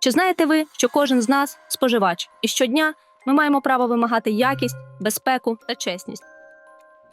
Чи знаєте ви, що кожен з нас споживач, і щодня ми маємо право вимагати якість, безпеку та чесність?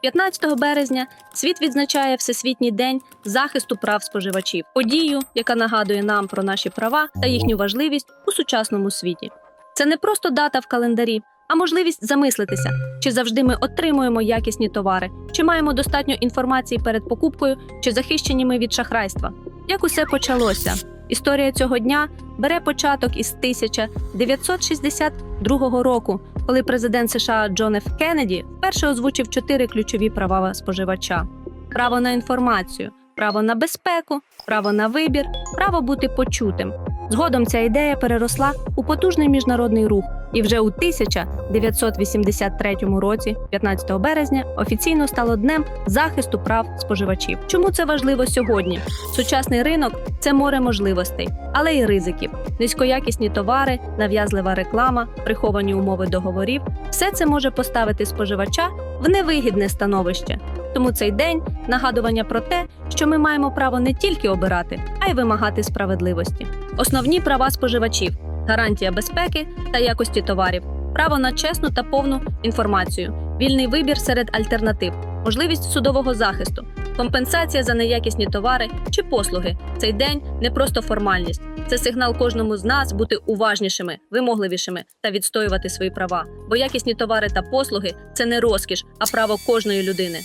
15 березня світ відзначає Всесвітній день захисту прав споживачів, подію, яка нагадує нам про наші права та їхню важливість у сучасному світі. Це не просто дата в календарі, а можливість замислитися, чи завжди ми отримуємо якісні товари, чи маємо достатньо інформації перед покупкою, чи захищені ми від шахрайства. Як усе почалося? Історія цього дня бере початок із 1962 року, коли президент США Джон Ф. Кеннеді вперше озвучив чотири ключові права споживача: право на інформацію, право на безпеку, право на вибір, право бути почутим. Згодом ця ідея переросла у потужний міжнародний рух, і вже у 1983 році, 15 березня, офіційно стало днем захисту прав споживачів. Чому це важливо сьогодні? Сучасний ринок це море можливостей, але й ризиків. Низькоякісні товари, нав'язлива реклама, приховані умови договорів все це може поставити споживача в невигідне становище. Тому цей день нагадування про те, що ми маємо право не тільки обирати, а й вимагати справедливості. Основні права споживачів: гарантія безпеки та якості товарів, право на чесну та повну інформацію, вільний вибір серед альтернатив, можливість судового захисту, компенсація за неякісні товари чи послуги. Цей день не просто формальність, це сигнал кожному з нас бути уважнішими, вимогливішими та відстоювати свої права. Бо якісні товари та послуги це не розкіш, а право кожної людини.